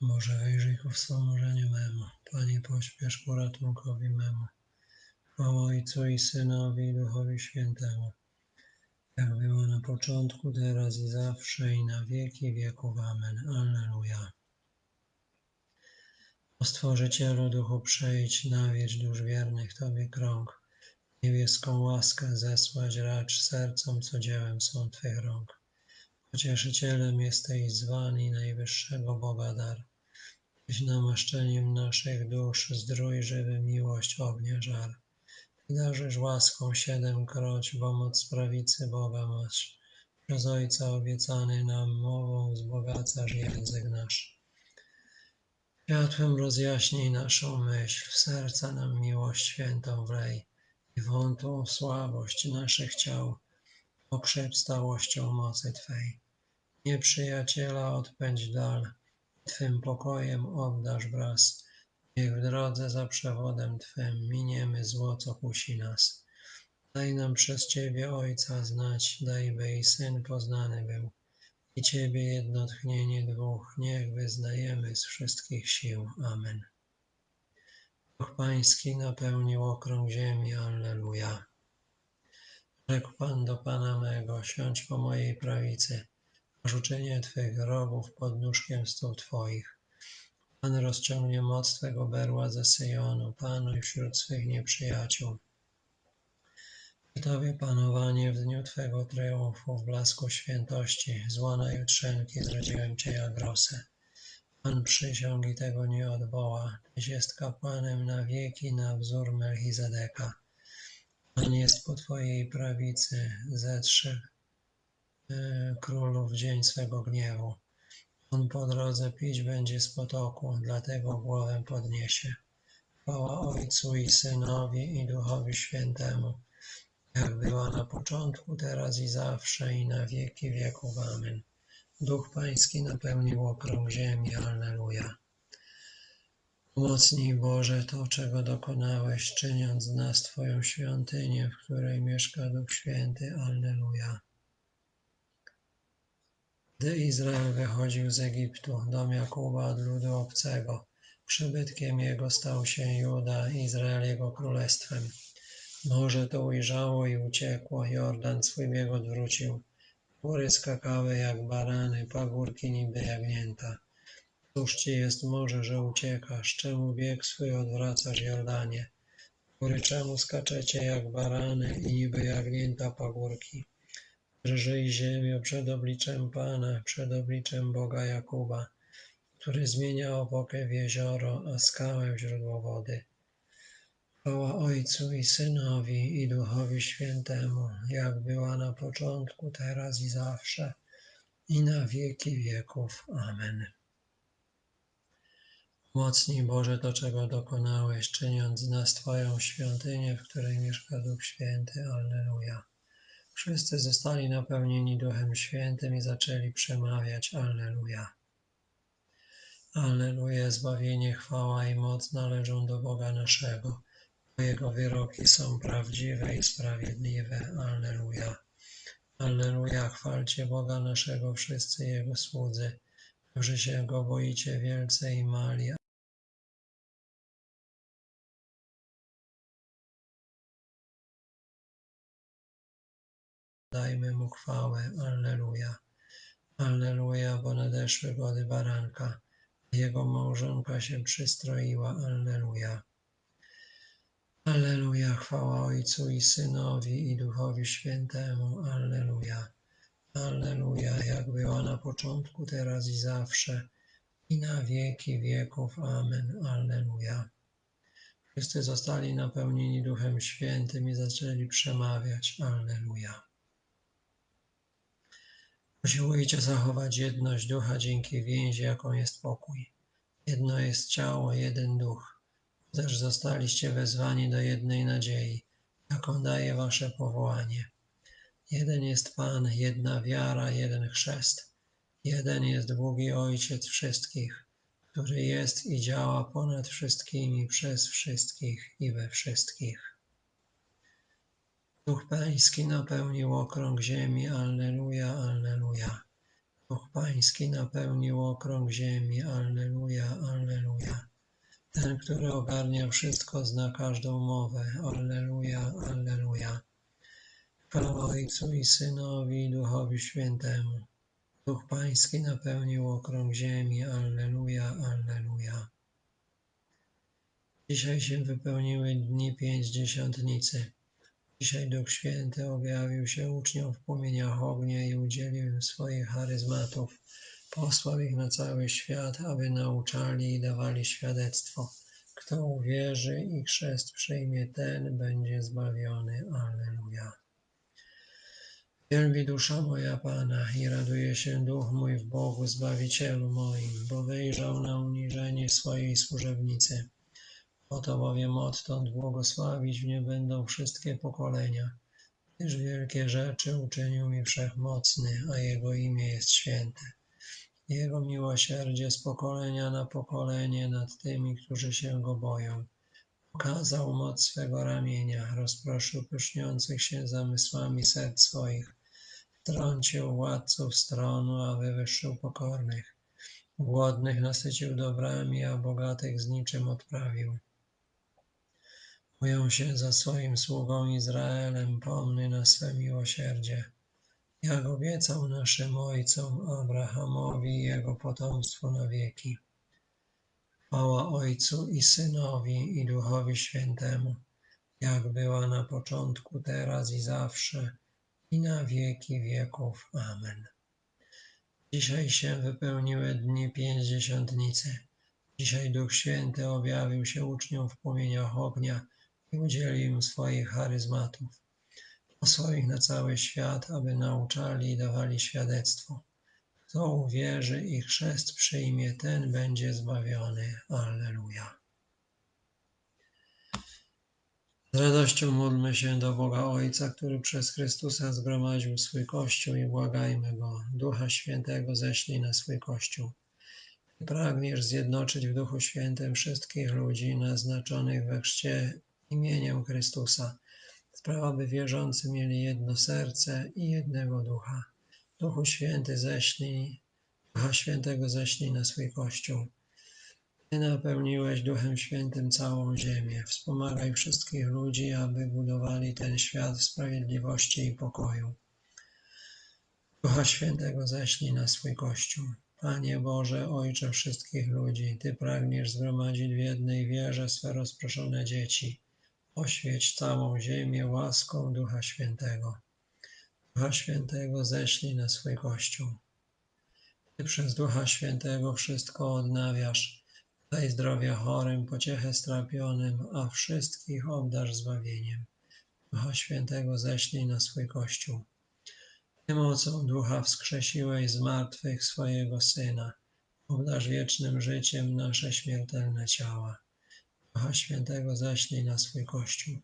Boże, wyjrzyj ku wspomożeniu memu. Panie, pośpiesz ku ratunkowi memu. Chwała Ojcu i Synowi i Duchowi Świętemu, jak było na początku, teraz i zawsze i na wieki wieków. Amen. Alleluja. O Stworzycielu Duchu przejdź, nawiedź dusz wiernych Tobie krąg. Niebieską łaskę zesłać racz sercom, co dziełem są Twych rąk. Pocieszycielem jesteś zwani najwyższego Boga dar. Tyś namaszczeniem naszych dusz zdrój żywy miłość ognia żar. Ty darzysz łaską siedemkroć, bo moc prawicy Boga masz. Przez Ojca obiecany nam mową wzbogacasz język nasz. Światłem rozjaśnij naszą myśl, w serca nam miłość świętą wlej i wątłą słabość naszych ciał pokrzep stałością mocy Twej. Nieprzyjaciela odpędź dal, Twym pokojem obdarz wraz. Niech w drodze za przewodem Twym miniemy zło, co kusi nas. Daj nam przez Ciebie Ojca znać, daj by i Syn poznany był. I Ciebie jedno tchnienie dwóch, niech wyznajemy z wszystkich sił. Amen. Duch Pański napełnił okrąg ziemi. Alleluja. Rzekł Pan do Pana mego, siądź po mojej prawicy, uczynię Twych wrogów pod nóżkiem stóp Twoich. Pan rozciągnie moc Twego berła ze Syjonu, panuj wśród swych nieprzyjaciół. Przy Tobie panowanie w dniu Twego triumfu, w blasku świętości, złona jutrzenki zrodziłem Cię jak rosę. Pan przysiąg i tego nie odwoła, Tyś jest kapłanem na wieki na wzór Melchizedeka. Pan jest po Twojej prawicy, zetrze e, królów w dzień swego gniewu. On po drodze pić będzie z potoku, dlatego głowę podniesie. Chwała Ojcu i Synowi i Duchowi Świętemu, jak była na początku, teraz i zawsze i na wieki wieków. Amen. Duch Pański napełnił okrąg ziemi. Alleluja. Umocnij Boże to, czego dokonałeś, czyniąc z nas Twoją świątynię, w której mieszka Duch Święty. Alleluja. Gdy Izrael wychodził z Egiptu, dom Jakuba od ludu obcego, przybytkiem jego stał się Juda, Izrael jego królestwem. Morze to ujrzało i uciekło, Jordan swój bieg odwrócił. Góry skakały jak barany, pagórki niby jagnięta. Cóż ci jest morze, że uciekasz? Czemu bieg swój odwracasz, Jordanie? Góry czemu skaczecie jak barany i niby jagnięta pagórki? Drżyj ziemio przed obliczem Pana, przed obliczem Boga Jakuba, który zmienia opokę w jezioro, a skałę w źródło wody. Chwała Ojcu i Synowi i Duchowi Świętemu, jak była na początku, teraz i zawsze, i na wieki wieków. Amen. Mocnij Boże to, czego dokonałeś, czyniąc z nas Twoją świątynię, w której mieszka Duch Święty. Alleluja. Wszyscy zostali napełnieni Duchem Świętym i zaczęli przemawiać. Alleluja. Alleluja. Zbawienie, chwała i moc należą do Boga naszego. Jego wyroki są prawdziwe i sprawiedliwe. Alleluja. Alleluja. Chwalcie Boga naszego wszyscy Jego słudzy, którzy się Go boicie wielce i mali. Dajmy Mu chwałę. Alleluja. Alleluja, bo nadeszły gody baranka. Jego małżonka się przystroiła. Alleluja. Alleluja, chwała Ojcu i Synowi i Duchowi Świętemu. Alleluja. Alleluja, jak była na początku, teraz i zawsze, i na wieki wieków. Amen. Alleluja. Wszyscy zostali napełnieni Duchem Świętym i zaczęli przemawiać. Alleluja. Usiłujcie zachować jedność ducha dzięki więzi, jaką jest pokój. Jedno jest ciało, jeden duch. Też zostaliście wezwani do jednej nadziei, jaką daje wasze powołanie. Jeden jest Pan, jedna wiara, jeden chrzest. Jeden jest Bóg Ojciec wszystkich, który jest i działa ponad wszystkimi, przez wszystkich i we wszystkich. Duch Pański napełnił okrąg ziemi. Alleluja, alleluja. Duch Pański napełnił okrąg ziemi. Alleluja, alleluja. Ten, który ogarnia wszystko, zna każdą mowę. Alleluja, alleluja. Chwała Ojcu i Synowi i Duchowi Świętemu. Duch Pański napełnił okrąg ziemi. Alleluja, alleluja. Dzisiaj się wypełniły dni pięćdziesiątnicy. Dzisiaj Duch Święty objawił się uczniom w płomieniach ognia i udzielił im swoich charyzmatów. Posłał ich na cały świat, aby nauczali i dawali świadectwo. Kto uwierzy i chrzest przyjmie, ten będzie zbawiony. Alleluja. Wielbi dusza moja Pana i raduje się duch mój w Bogu Zbawicielu moim, bo wyjrzał na uniżenie swojej służebnicy. Oto bowiem odtąd błogosławić mnie będą wszystkie pokolenia, gdyż wielkie rzeczy uczynił mi Wszechmocny, a Jego imię jest święte. Jego miłosierdzie z pokolenia na pokolenie nad tymi, którzy się Go boją. Pokazał moc swego ramienia, rozproszył pyszniących się zamysłami serc swoich, trącił władców stronu, a wywyższył pokornych. Głodnych nasycił dobrami, a bogatych z niczym odprawił. Boją się za swoim sługą Izraelem, pomny na swe miłosierdzie. Jak obiecał naszym ojcom Abrahamowi i jego potomstwu na wieki. Chwała Ojcu i Synowi i Duchowi Świętemu, jak była na początku, teraz i zawsze, i na wieki wieków. Amen. Dzisiaj się wypełniły dni pięćdziesiątnicy. Dzisiaj Duch Święty objawił się uczniom w płomieniach ognia i udzielił im swoich charyzmatów. Posłał ich na cały świat, aby nauczali i dawali świadectwo. Kto uwierzy i chrzest przyjmie, ten będzie zbawiony. Alleluja. Z radością módlmy się do Boga Ojca, który przez Chrystusa zgromadził swój Kościół i błagajmy Go. Ducha Świętego ześlij na swój Kościół. Pragniesz zjednoczyć w Duchu Świętym wszystkich ludzi naznaczonych we chrzcie imieniem Chrystusa. Sprawa, by wierzący mieli jedno serce i jednego ducha. Duchu Święty ześlij, Ducha Świętego ześlij na swój Kościół. Ty napełniłeś Duchem Świętym całą ziemię. Wspomagaj wszystkich ludzi, aby budowali ten świat w sprawiedliwości i pokoju. Ducha Świętego ześlij na swój Kościół. Panie Boże, Ojcze wszystkich ludzi, Ty pragniesz zgromadzić w jednej wierze swe rozproszone dzieci. Oświeć całą ziemię łaską Ducha Świętego. Ducha Świętego ześlij na swój Kościół. Ty przez Ducha Świętego wszystko odnawiasz. Daj zdrowia chorym, pociechę strapionym, a wszystkich obdarz zbawieniem. Ducha Świętego ześlij na swój Kościół. Ty mocą Ducha wskrzesiłeś z martwych swojego Syna. Obdarz wiecznym życiem nasze śmiertelne ciała. Ducha Świętego zaślij na swój Kościół.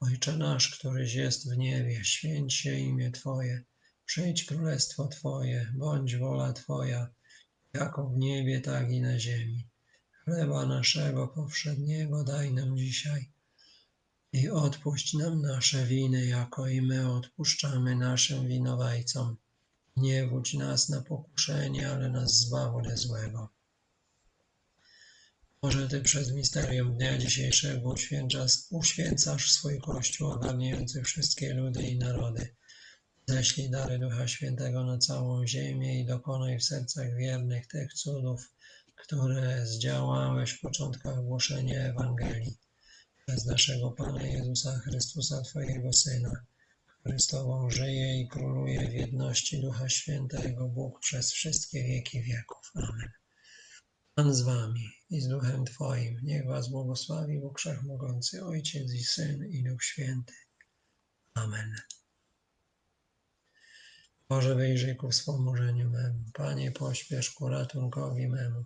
Ojcze nasz, któryś jest w niebie, święć się imię Twoje, przyjdź królestwo Twoje, bądź wola Twoja, jako w niebie, tak i na ziemi. Chleba naszego powszedniego daj nam dzisiaj i odpuść nam nasze winy, jako i my odpuszczamy naszym winowajcom. Nie wódź nas na pokuszenie, ale nas zbaw ode złego. Może Ty przez misterium dnia dzisiejszego uświęcasz, swój Kościół ogarniający wszystkie ludy i narody. Ześlij dary Ducha Świętego na całą ziemię i dokonaj w sercach wiernych tych cudów, które zdziałałeś w początkach głoszenia Ewangelii. Przez naszego Pana Jezusa Chrystusa, Twojego Syna, który z Tobą żyje i króluje w jedności Ducha Świętego, Bóg przez wszystkie wieki wieków. Amen. Pan z Wami i z Duchem Twoim. Niech Was błogosławi Bóg Wszechmogący, Ojciec i Syn i Duch Święty. Amen. Boże, wyjrzyj ku wspomożeniu memu. Panie, pośpiesz ku ratunkowi memu.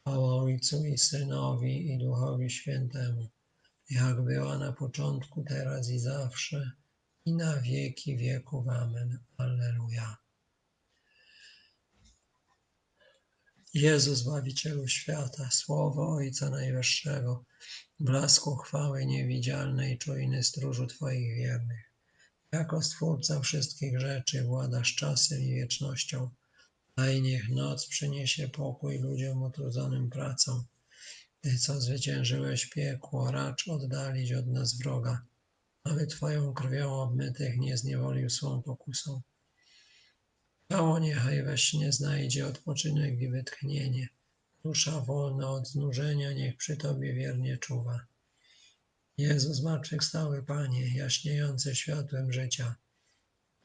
Chwała Ojcu i Synowi i Duchowi Świętemu, jak była na początku, teraz i zawsze, i na wieki wieków. Amen. Alleluja. Jezu, Zbawicielu świata, Słowo Ojca Najwyższego, blasku chwały niewidzialnej, czujny stróżu Twoich wiernych. Jako Stwórca wszystkich rzeczy władasz czasem i wiecznością. Daj niech noc przyniesie pokój ludziom utrudzonym pracą. Ty, co zwyciężyłeś piekło, racz oddalić od nas wroga, aby Twoją krwią obmytych nie zniewolił swą pokusą. Ciało niechaj we śnie znajdzie odpoczynek i wytchnienie. Dusza wolna od znużenia niech przy Tobie wiernie czuwa. Jezus zmartwychwstały Panie, jaśniejący światłem życia.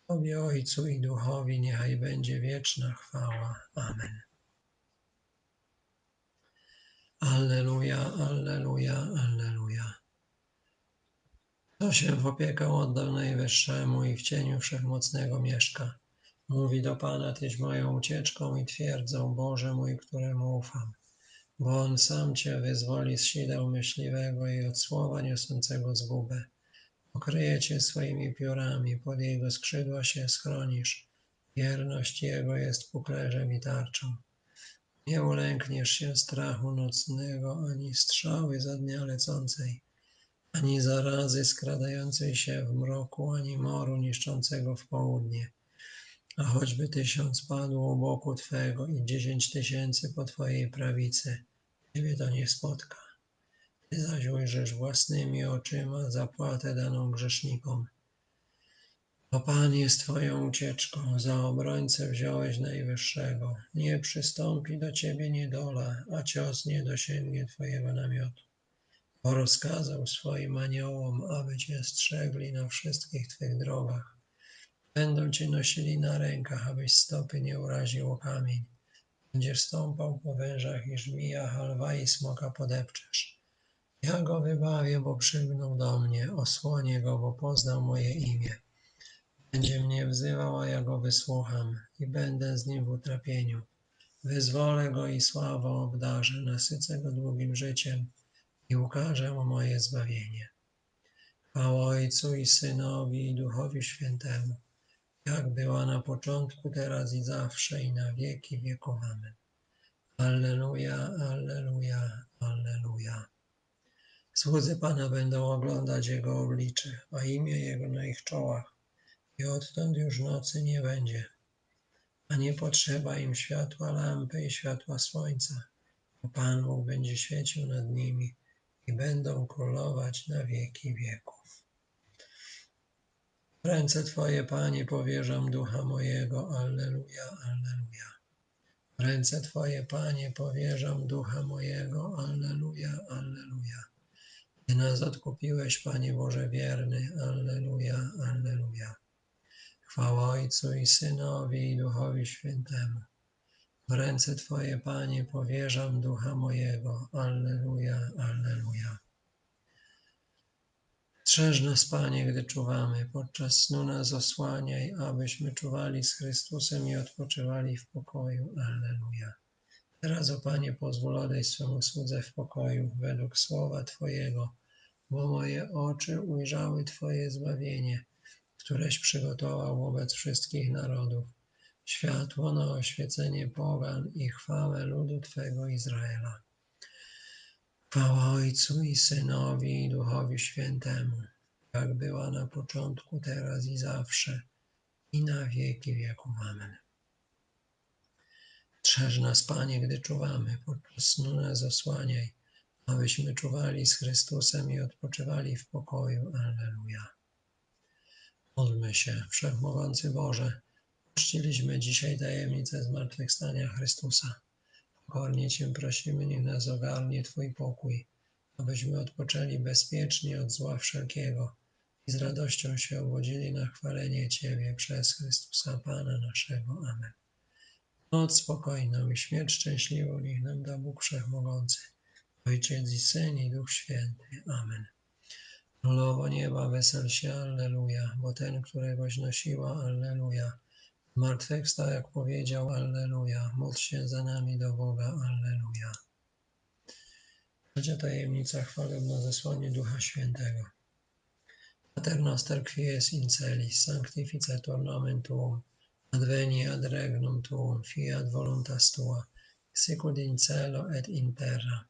Tobie Ojcu i Duchowi niechaj będzie wieczna chwała. Amen. Alleluja, alleluja, alleluja. Kto się w opiekę oddał Najwyższemu i w cieniu Wszechmocnego mieszka. Mówi do Pana, Tyś moją ucieczką i twierdzą, Boże mój, któremu ufam. Bo On sam Cię wyzwoli z sideł myśliwego i od słowa niosącego zgubę. Pokryje Cię swoimi piórami, pod Jego skrzydła się schronisz. Wierność Jego jest puklerzem i tarczą. Nie ulękniesz się strachu nocnego, ani strzały za dnia lecącej, ani zarazy skradającej się w mroku, ani moru niszczącego w południe. A choćby tysiąc padł u boku Twego i dziesięć tysięcy po Twojej prawicy, Ciebie to nie spotka. Ty zaś ujrzysz własnymi oczyma zapłatę daną grzesznikom. Bo Pan jest Twoją ucieczką, za obrońcę wziąłeś Najwyższego. Nie przystąpi do Ciebie niedola, a cios nie dosięgnie Twojego namiotu. Bo rozkazał swoim aniołom, aby Cię strzegli na wszystkich Twych drogach. Będą Cię nosili na rękach, abyś stopy nie uraził o kamień. Będziesz stąpał po wężach i żmijach, lwa i smoka podepczesz. Ja go wybawię, bo przygnął do mnie, osłonię go, bo poznał moje imię. Będzie mnie wzywał, a ja go wysłucham i będę z nim w utrapieniu. Wyzwolę go i sławą obdarzę, nasycę go długim życiem i ukażę mu moje zbawienie. Chwała Ojcu i Synowi i Duchowi Świętemu, jak była na początku, teraz i zawsze i na wieki wieków. Amen. Alleluja, alleluja, alleluja. Słudzy Pana będą oglądać Jego oblicze, a imię Jego na ich czołach i odtąd już nocy nie będzie, a nie potrzeba im światła lampy i światła słońca, bo Pan Bóg będzie świecił nad nimi i będą królować na wieki wieków. W ręce Twoje, Panie, powierzam ducha mojego. Alleluja, alleluja. W ręce Twoje, Panie, powierzam ducha mojego. Alleluja, alleluja. Ty nas odkupiłeś, Panie Boże wierny. Alleluja, alleluja. Chwała Ojcu i Synowi i Duchowi Świętemu. W ręce Twoje, Panie, powierzam ducha mojego. Alleluja, alleluja. Strzeż nas, Panie, gdy czuwamy, podczas snu nas osłaniaj, abyśmy czuwali z Chrystusem i odpoczywali w pokoju. Alleluja. Teraz, o Panie, pozwól odejść swemu słudze w pokoju, według słowa Twojego, bo moje oczy ujrzały Twoje zbawienie, któreś przygotował wobec wszystkich narodów, światło na oświecenie pogan i chwałę ludu Twego Izraela. Chwała Ojcu i Synowi i Duchowi Świętemu, jak była na początku, teraz i zawsze, i na wieki wieków. Amen. Strzeż nas, Panie, gdy czuwamy, podczas snu nas osłaniaj, abyśmy czuwali z Chrystusem i odpoczywali w pokoju. Alleluja. Módlmy się, Wszechmogący Boże, uczciliśmy dzisiaj tajemnicę zmartwychwstania Chrystusa. Pokornie Cię prosimy, niech nas ogarnie Twój pokój, abyśmy odpoczęli bezpiecznie od zła wszelkiego i z radością się obudzili na chwalenie Ciebie przez Chrystusa Pana naszego. Amen. Noc spokojną i śmierć szczęśliwą niech nam da Bóg Wszechmogący, Ojciec i Syn i Duch Święty. Amen. Królowo nieba, wesel się, Alleluja, bo ten, któregoś nosiła, Alleluja, Zmartwychwstał, jak powiedział, Alleluja. Módl się za nami do Boga, Alleluja. Trzecia tajemnica chwalebna zesłanie Ducha Świętego. Pater noster quies in celis, sanctificetur nomen tuum, adveni ad regnum tuum, fiat voluntas tua, sicut in celo et in terra.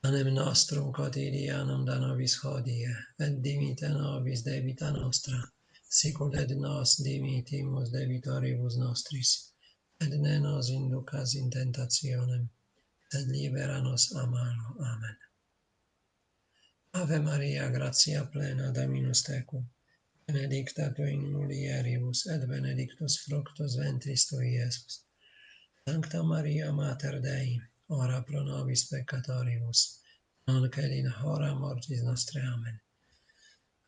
Panem nostrum quotidianum da nobis hodie, et dimite nobis debita nostra, Sicut et nos dimitimus debitoribus nostris, et ne nos inducas in tentationem, sed libera nos a malo. Amen. Ave Maria, gratia plena, Dominus tecum, benedicta tu in mulieribus, et benedictus fructus ventris tui, Iesus. Sancta Maria, Mater Dei, ora pro nobis peccatoribus, nunc et in hora mortis nostre. Amen.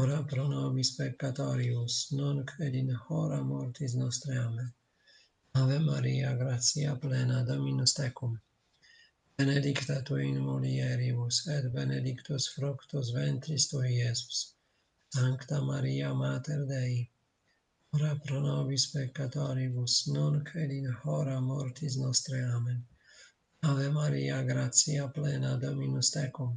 Ora pro nobis peccatoribus, nunc et in hora mortis nostre. Amen. Ave Maria, gratia plena, Dominus tecum. Benedicta tu in mulieribus, et benedictus fructus ventris tui, Iesus. Sancta Maria, Mater Dei, ora pro nobis peccatoribus, nunc et in hora mortis nostre. Amen. Ave Maria, gratia plena, Dominus tecum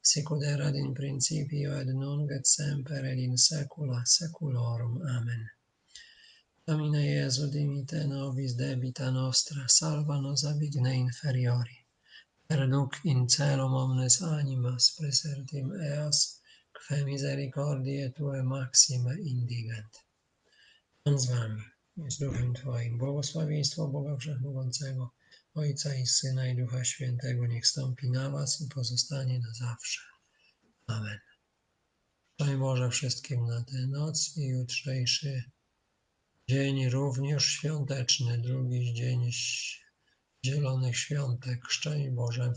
sicut erat in principio et nunc et semper et in saecula saeculorum. Amen. Domine Iesu, dimite nobis debita nostra, salva nos ab igne inferiori. Perduc in celum omnes animas, presertim eas, quae misericordiae Tue maxime indigent. Pan z Wami, jest duchem Twoim, błogosławieństwo Boga Wszechmogącego, Ojca i Syna i Ducha Świętego niech stąpi na Was i pozostanie na zawsze. Amen. Szczęść Boże wszystkim na tę noc i jutrzejszy dzień również świąteczny, drugi dzień Zielonych Świątek. Szczęść Boże.